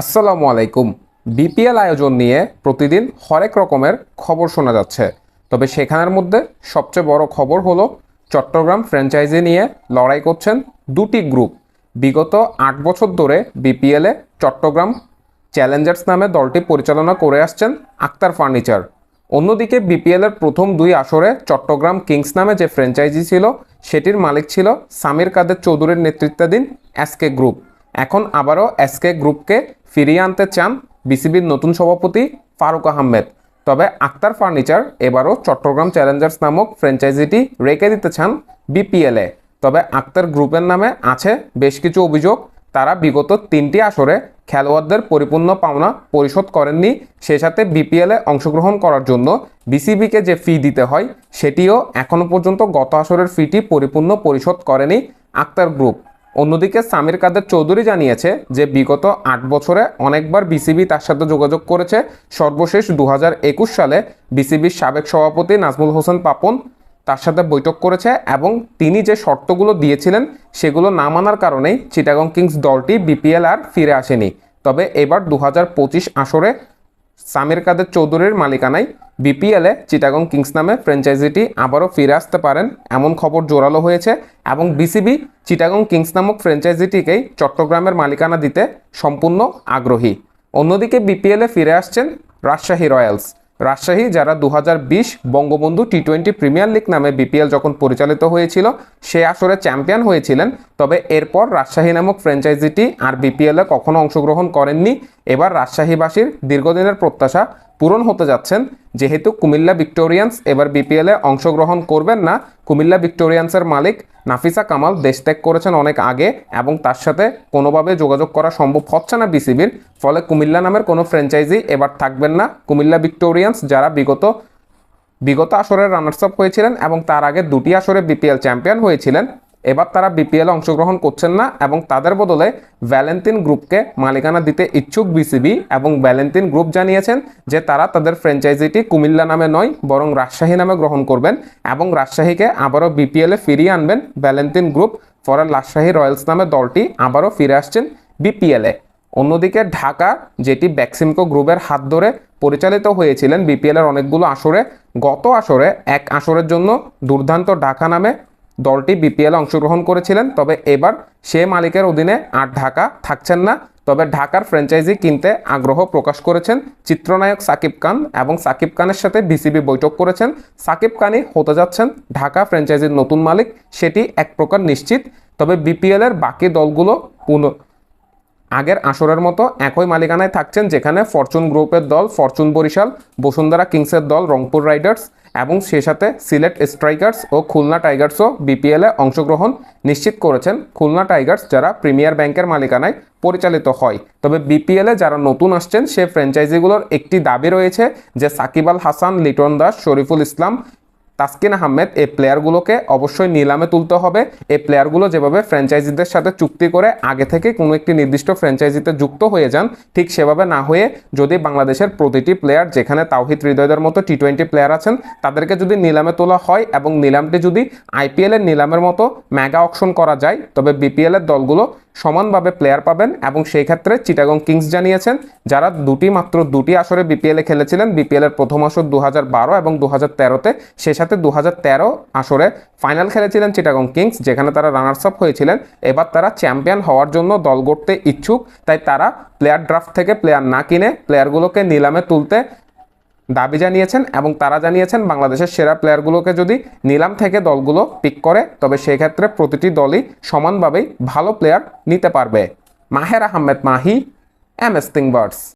আসসালামু আলাইকুম। বিপিএল আয়োজন নিয়ে প্রতিদিন হরেক রকমের খবর শোনা যাচ্ছে। তবে সেখানের মধ্যে সবচেয়ে বড় খবর হলো, চট্টগ্রাম ফ্র্যাঞ্চাইজি নিয়ে লড়াই করছেন দুটি গ্রুপ। বিগত আট বছর ধরে বিপিএলে চট্টগ্রাম চ্যালেঞ্জার্স নামে দলটি পরিচালনা করে আসছেন আক্তার ফার্নিচার। অন্যদিকে বিপিএলের প্রথম দুই আসরে চট্টগ্রাম কিংস নামে যে ফ্র্যাঞ্চাইজি ছিল, সেটির মালিক ছিল সামির কাদের চৌধুরীর নেতৃত্বাধীন এসকে গ্রুপ। এখন আবারও এসকে গ্রুপকে ফিরিয়ে আনতে চান বিসিবির নতুন সভাপতি ফারুক আহমেদ। তবে আক্তার ফার্নিচার এবারও চট্টগ্রাম চ্যালেঞ্জার্স নামক ফ্র্যাঞ্চাইজিটি রেখে দিতে চান বিপিএলে তবে আক্তার গ্রুপের নামে আছে বেশ কিছু অভিযোগ। তারা বিগত তিনটি আসরে খেলোয়াড়দের পরিপূর্ণ পাওনা পরিশোধ করেননি। সে সাথে বিপিএলে অংশগ্রহণ করার জন্য বিসিবিকে যে ফি দিতে হয়, সেটিও এখনও পর্যন্ত গত আসরের ফিটি পরিপূর্ণ পরিশোধ করেনি আক্তার গ্রুপ। অন্যদিকে সামির কাদের চৌধুরী জানিয়েছে যে বিগত আট বছরে অনেকবার বিসিবি তার সাথে যোগাযোগ করেছে। সর্বশেষ দু হাজার একুশ সালে বিসিবির সাবেক সভাপতি নাজমুল হোসেন পাপন তার সাথে বৈঠক করেছে এবং তিনি যে শর্তগুলো দিয়েছিলেন সেগুলো না মানার কারণেই চিটাগং কিংস দলটি বিপিএল আর ফিরে আসেনি। তবে এবার দু হাজার পঁচিশ আসরে সামির কাদের চৌধুরীর মালিকানায় বিপিএলে চিটাগং কিংস নামে ফ্র্যাঞ্চাইজিটি আবারও ফিরে আসতে পারেন, এমন খবর জোরালো হয়েছে এবং বিসিবি চিটাগং কিংস নামক ফ্র্যাঞ্চাইজিটিকেই চট্টগ্রামের মালিকানা দিতে সম্পূর্ণ আগ্রহী। অন্যদিকে বিপিএলে ফিরে আসছেন রাজশাহী রয়্যালস। রাজশাহী, যারা দু হাজার বিশ Bangabandhu T twenty premier league নামে বিপিএল যখন পরিচালিত হয়েছিল, সে আসরে চ্যাম্পিয়ন হয়েছিলেন। তবে এরপর রাজশাহী নামক ফ্র্যাঞ্চাইজিটি আর বিপিএলে কখনো অংশগ্রহণ করেননি। এবার রাজশাহীবাসীর দীর্ঘদিনের প্রত্যাশা পূরণ হতে যাচ্ছেন, যেহেতু কুমিল্লা ভিক্টোরিয়ান্স এবার বিপিএলে অংশগ্রহণ করবেন না। কুমিল্লা ভিক্টোরিয়ান্সের মালিক নাফিসা কামাল দেশ ত্যাগ করেছেন অনেক আগে এবং তার সাথে কোনোভাবে যোগাযোগ করা সম্ভব হচ্ছে না বিসিবির ফলে কুমিল্লা নামের কোনো ফ্র্যাঞ্চাইজি এবার থাকবেন না। কুমিল্লা ভিক্টোরিয়ান্স যারা বিগত বিগত আসরের রানার্স আপ হয়েছিলেন এবং তার আগে দুটি আসরে বিপিএল চ্যাম্পিয়ন হয়েছিলেন এবার তারা বিপিএল অংশগ্রহণ করছেন না এবং তাদের বদলে ভ্যালেন্টিন গ্রুপকে মালিকানা দিতে ইচ্ছুক বিসিবি এবং ভ্যালেন্টিন গ্রুপ জানিয়েছেন যে তারা তাদের ফ্র্যাঞ্চাইজিটি কুমিল্লা নামে নয়, বরং রাজশাহী নামে গ্রহণ করবেন এবং রাজশাহীকে আবারও বিপিএলে ফিরিয়ে আনবেন ভ্যালেন্টিন গ্রুপ ফলে রাজশাহী রয়্যালস নামে দলটি আবারও ফিরে আসছেন বিপিএলে অন্যদিকে ঢাকা, যেটি ব্যাক্সিমকো গ্রুপের হাত ধরে পরিচালিত হয়েছিলেন বিপিএলের অনেকগুলো আসরে, গত আসরে এক আসরের জন্য দুর্দান্ত ঢাকা নামে দলটি বিপিএলে অংশগ্রহণ করেছিলেন, তবে এবার সে মালিকের অধীনে আর ঢাকা থাকছেন না। তবে ঢাকার ফ্র্যাঞ্চাইজি কিনতে আগ্রহ প্রকাশ করেছেন চিত্রনায়ক সাকিব খান এবং সাকিব খানের সাথে বিসিবি বৈঠক করেছেন। সাকিব খানই হতে যাচ্ছেন ঢাকা ফ্র্যাঞ্চাইজির নতুন মালিক, সেটি এক প্রকার নিশ্চিত। তবে বিপিএলের বাকি দলগুলো পুনঃ আগের আসরের মতো একই মালিকানায় থাকছেন যেখানে ফরচুন গ্রুপের দল ফরচুন বরিশাল, বসুন্ধরা কিংসের দল রংপুর রাইডার্স এবং সে সাথে সিলেট স্ট্রাইকার্স ও খুলনা টাইগার্সও বিপিএলে অংশগ্রহণ নিশ্চিত করেছেন খুলনা টাইগার্স যারা প্রিমিয়ার ব্যাংকের মালিকানায় পরিচালিত হয়। তবে বিপিএলে যারা নতুন আসছেন, সে ফ্র্যাঞ্চাইজিগুলোর একটি দাবি রয়েছে যে সাকিব আল হাসান, লিটন দাস, শরীফুল ইসলাম তাসকিন আহমেদ এই প্লেয়ারগুলোকে অবশ্যই নিলামে তুলতে হবে। এই প্লেয়ারগুলো যেভাবে ফ্র্যাঞ্চাইজিদের সাথে চুক্তি করে আগে থেকে কোনো একটি নির্দিষ্ট ফ্র্যাঞ্চাইজিতে যুক্ত হয়ে যান, ঠিক সেভাবে না হয়ে যদি বাংলাদেশের প্রতিটি প্লেয়ার যেখানে তাওহিদ হৃদয়দের মতো টি টোয়েন্টি প্লেয়ার আছেন, তাদেরকে যদি নিলামে তোলা হয় এবং নিলামটি যদি আইপিএলের নিলামের মতো মেগা অকশন করা যায়, তবে বিপিএলের দলগুলো সমানভাবে প্লেয়ার পাবেন এবং সেই ক্ষেত্রে চিটাগং কিংস জানিয়েছেন, যারা দুটি মাত্র দুটি আসরে বিপিএলে খেলেছিলেন বিপিএল এর প্রথম আসর দু বারো এবং দু হাজার তেরোতে সে সাথে দু তেরো আসরে ফাইনাল খেলেছিলেন চিটাগং কিংস যেখানে তারা রানার্স আপ হয়েছিলেন। এবার তারা চ্যাম্পিয়ন হওয়ার জন্য দল গড়তে ইচ্ছুক, তাই তারা প্লেয়ার ড্রাফট থেকে প্লেয়ার না কিনে প্লেয়ারগুলোকে নিলামে তুলতে দাবি জানিয়েছেন এবং তারা জানিয়েছেন বাংলাদেশের সেরা প্লেয়ারগুলোকে যদি নিলাম থেকে দলগুলো পিক করে, তবে সেক্ষেত্রে প্রতিটি দলই সমানভাবেই ভালো প্লেয়ার নিতে পারবে। Maher Ahmed Mahi, M S